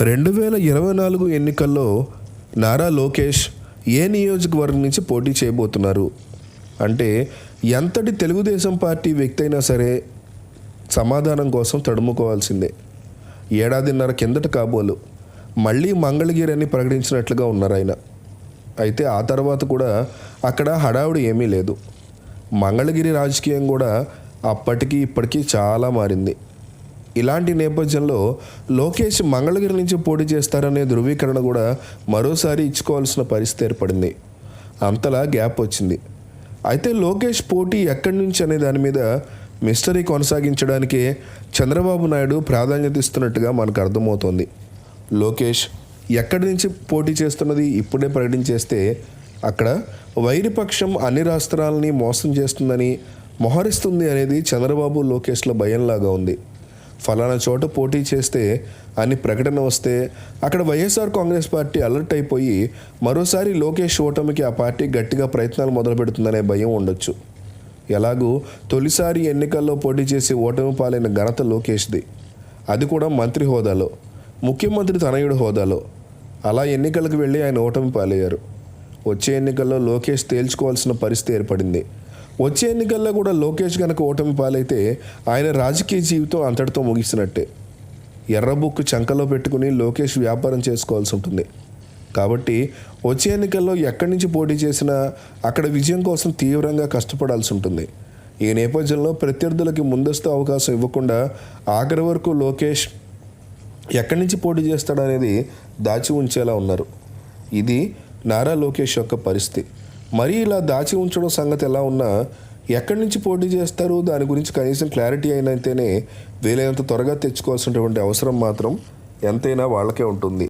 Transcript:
రెండు వేల ఇరవై నాలుగు ఎన్నికల్లో నారా లోకేష్ ఏ నియోజకవర్గం నుంచి పోటీ చేయబోతున్నారు? అంటే ఎంతటి తెలుగుదేశం పార్టీ వ్యక్తి అయినా సరే సమాధానం కోసం తడుముకోవాల్సిందే. ఏడాదిన్నర కిందట కాబోలు. మళ్ళీ మంగళగిరి అని ప్రకటించినట్లుగా ఉన్నారు ఆయన. అయితే ఆ తర్వాత కూడా అక్కడ హడావుడి ఏమీ లేదు. మంగళగిరి రాజకీయం కూడా అప్పటికి ఇప్పటికీ చాలా మారింది. ఇలాంటి నేపథ్యంలో లోకేష్ మంగళగిరి నుంచి పోటీ చేస్తారనే ధృవీకరణ కూడా మరోసారి ఇచ్చుకోవాల్సిన పరిస్థితి ఏర్పడింది. అంతలా గ్యాప్ వచ్చింది. అయితే లోకేష్ పోటీ ఎక్కడి నుంచి అనే దాని మీద మిస్టరీ కొనసాగించడానికే చంద్రబాబు నాయుడు ప్రాధాన్యత ఇస్తున్నట్టుగా మనకు అర్థమవుతోంది. లోకేష్ ఎక్కడి నుంచి పోటీ చేస్తున్నది ఇప్పుడే ప్రకటించేస్తే అక్కడ వైరిపక్షం అన్ని రాష్ట్రాలని మోసం చేస్తుందని మొహరిస్తుంది అనేది చంద్రబాబు లోకేష్ల భయంలాగా ఉంది. ఫలానా చోట పోటీ చేస్తే అని ప్రకటన వస్తే అక్కడ వైఎస్ఆర్ కాంగ్రెస్ పార్టీ అలర్ట్ అయిపోయి మరోసారి లోకేష్ ఓటమికి ఆ పార్టీ గట్టిగా ప్రయత్నాలు మొదలు పెడుతుందనే భయం ఉండొచ్చు. ఎలాగూ తొలిసారి ఎన్నికల్లో పోటీ చేసి ఓటమి పాలైన ఘనత లోకేష్ది. అది కూడా మంత్రి హోదాలో ముఖ్యమంత్రి తనయుడు హోదాలో. అలా ఎన్నికలకు వెళ్ళి ఆయన ఓటమి పాలయ్యారు. వచ్చే ఎన్నికల్లో లోకేష్ తేల్చుకోవాల్సిన పరిస్థితి ఏర్పడింది. వచ్చే ఎన్నికల్లో కూడా లోకేష్ కనుక ఓటమి పాలైతే ఆయన రాజకీయ జీవితం అంతటితో ముగిసినట్టే. ఎర్రబుక్కు చంకలో పెట్టుకుని లోకేష్ వ్యాపారం చేసుకోవాల్సి ఉంటుంది. కాబట్టి వచ్చే ఎన్నికల్లో ఎక్కడి నుంచి పోటీ చేసినా అక్కడ విజయం కోసం తీవ్రంగా కష్టపడాల్సి ఉంటుంది. ఈ నేపథ్యంలో ప్రత్యర్థులకి ముందస్తు అవకాశం ఇవ్వకుండా ఆఖరి వరకు లోకేష్ ఎక్కడి నుంచి పోటీ చేస్తాడనేది దాచి ఉంచేలా ఉన్నారు. ఇది నారా లోకేష్ యొక్క పరిస్థితి. మరీ ఇలా దాచి ఉంచడం సంగతి ఎలా ఉన్నా ఎక్కడి నుంచి పోటీ చేస్తారు? దాని గురించి కనీసం క్లారిటీ అయినైతేనే వీలైనంత త్వరగా తెచ్చుకోవాల్సినటువంటి అవసరం మాత్రం ఎంతైనా వాళ్ళకే ఉంటుంది.